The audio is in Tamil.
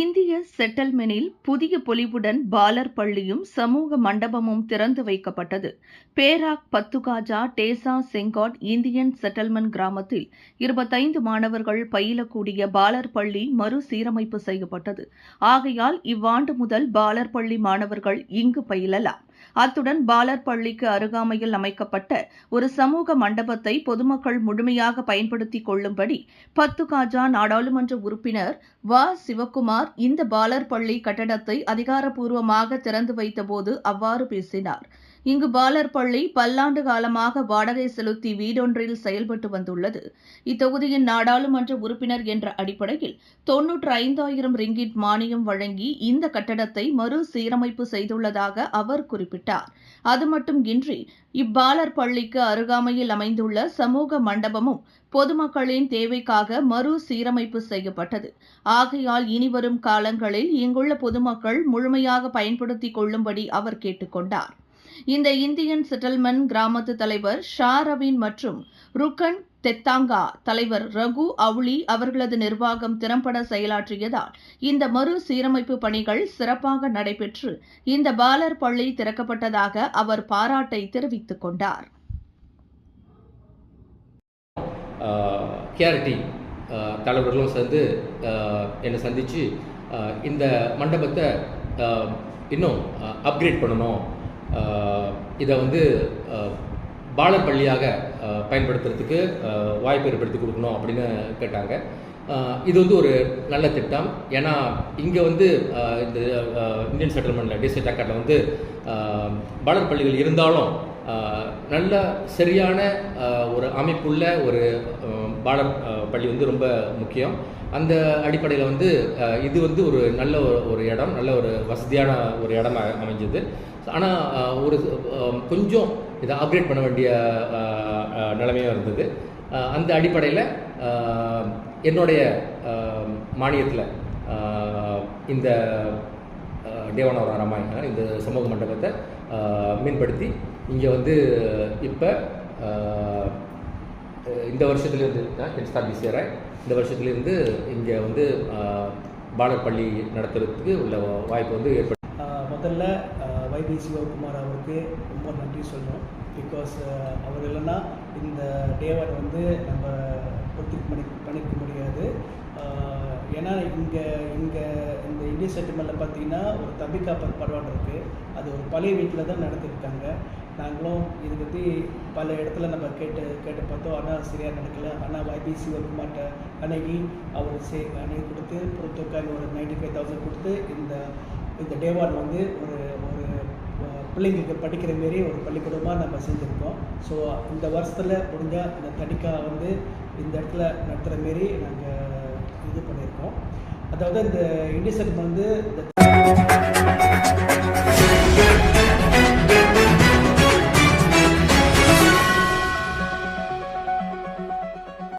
இந்திய செட்டில்மெனில் புதிய பொலிவுடன் பாலர் பள்ளியும் சமூக மண்டபமும் திறந்து வைக்கப்பட்டது. Perak Batu Gajah DESA செங்காட் Indian settlement கிராமத்தில் இருபத்தைந்து மாணவர்கள் பயிலக்கூடிய பாலர் பள்ளி மறுசீரமைப்பு செய்யப்பட்டது. ஆகையால் இவ்வாண்டு முதல் பாலர் பள்ளி மாணவர்கள் இங்கு பயிலலாம். அத்துடன் பாலர் பள்ளிக்கு அருகாமையில் அமைக்கப்பட்ட ஒரு சமூக மண்டபத்தை பொதுமக்கள் முழுமையாக பயன்படுத்திக் கொள்ளும்படி பத்து காஜா நாடாளுமன்ற உறுப்பினர் வ. சிவக்குமார் இந்த பாலர் பள்ளி கட்டடத்தை அதிகாரப்பூர்வமாக திறந்து வைத்தபோது அவ்வாறு பேசினார். இங்கு பாலர் பள்ளி பல்லாண்டு காலமாக வாடகை செலுத்தி வீடொன்றில் செயல்பட்டு வந்துள்ளது. இத்தொகுதியின் நாடாளுமன்ற உறுப்பினர் என்ற அடிப்படையில் தொன்னூற்று ஐந்தாயிரம் ரிங்கிட் மானியம் வழங்கி இந்த கட்டடத்தை மறு சீரமைப்பு செய்துள்ளதாக அவர் குறிப்பிட்டார். அது மட்டுமின்றி இப்பாலர் பள்ளிக்கு அருகாமையில் அமைந்துள்ள சமூக மண்டபமும் பொதுமக்களின் தேவைக்காக மறு சீரமைப்பு செய்யப்பட்டது. ஆகையால் இனிவரும் காலங்களில் இங்குள்ள பொதுமக்கள் முழுமையாக பயன்படுத்திக் கொள்ளும்படி அவர் கேட்டுக்கொண்டார் இந்த இந்தியன் செட்டில்மெண்ட் கிராமத்து தலைவர் ஷா ரவீன் மற்றும் ருக்கன் தெத்தாங்கா தலைவர் ரகு அவுளி அவர்களது நிர்வாகம் திறம்பட செயலாற்றியதால் இந்த மறு சீரமைப்பு பணிகள் சிறப்பாக நடைபெற்று இந்த பாலர் பள்ளி திறக்கப்பட்டதாக அவர் பாராட்டை தெரிவித்துக் கொண்டார். கேஆர்டி தலைவர்களும் சேர்ந்து என்னை சந்தித்து இந்த மண்டபத்தை இன்னும் அப்கிரேட் பண்ணணும். இதை வந்து பாலர் பள்ளியாக பயன்படுத்துறதுக்கு வாய்ப்பு ஏற்படுத்தி கொடுக்கணும் அப்படின்னு கேட்டாங்க. இது வந்து ஒரு நல்ல திட்டம். ஏன்னா இங்கே வந்து இந்த இந்தியன் செட்டில்மெண்ட்டில் டிஸ்ட்ரிக்ட் அக்காட்டில் வந்து பாலர் பள்ளிகள் இருந்தாலும் நல்ல சரியான ஒரு அமைப்புள்ள ஒரு பாலர் பள்ளி வந்து ரொம்ப முக்கியம். அந்த அடிப்படையில் வந்து இது வந்து ஒரு நல்ல ஒரு- இடம் நல்ல ஒரு வசதியான ஒரு இடமா அமைஞ்சது. ஆனால் ஒரு கொஞ்சம் இதை அப்கிரேட் பண்ண வேண்டிய ஆஹ், நிலைமையும் இருந்தது. அந்த அடிப்படையில் என்னுடைய மானியத்தில் இந்த தேவனவர ராமாயணம் இந்த சமூக மண்டபத்தை மேம்படுத்தி இங்கே வந்து இப்போ இந்த வருஷத்துலேருந்து ஸ்டார்ட் திஸ் இயர் இந்த வருஷத்துலேருந்து இங்கே வந்து பாலர் பள்ளி நடத்துறதுக்கு உள்ள வாய்ப்பு வந்து ஏற்பட்டு முதல்ல வைபி சிவகுமார் அவருக்கு ரொம்ப நன்றி சொல்லணும். பிகாஸ் அவர் இல்லைன்னா இந்த டேவர் வந்து நம்ம பூர்த்தி பண்ணி பண்ணிக்க முடியாது. ஏன்னா இங்கே இங்கே இந்த இந்திய பார்த்தீங்கன்னா ஒரு தபிகா பருவம் இருக்குது அது ஒரு பழைய வீட்டில் தான் நடத்திருக்காங்க. நாங்களும் இது பற்றி பல இடத்துல நம்ம கேட்டு கேட்டு பார்த்தோம். ஆனால் சரியாக நடக்கல. ஆனால் வைபி சிவகுமார்கிட்ட அன்னைக்கு அவர் சே அணுகி கொடுத்து பொறுத்தொக்கான ஒரு நைன்டி ஃபைவ் தௌசண்ட் கொடுத்து இந்த இந்த டேவான் வந்து ஒரு ஒரு பிள்ளைங்களுக்கு படிக்கிற மாரி ஒரு பள்ளிக்கூடமாக நம்ம செஞ்சுருக்கோம். ஸோ இந்த வருஷத்தில் முடிஞ்சால் இந்த தடிக்கா வந்து இந்த இடத்துல நடத்துகிற மாரி நாங்கள் இது பண்ணியிருக்கோம் அதாவது இந்த இண்டிசெக்ட் வந்து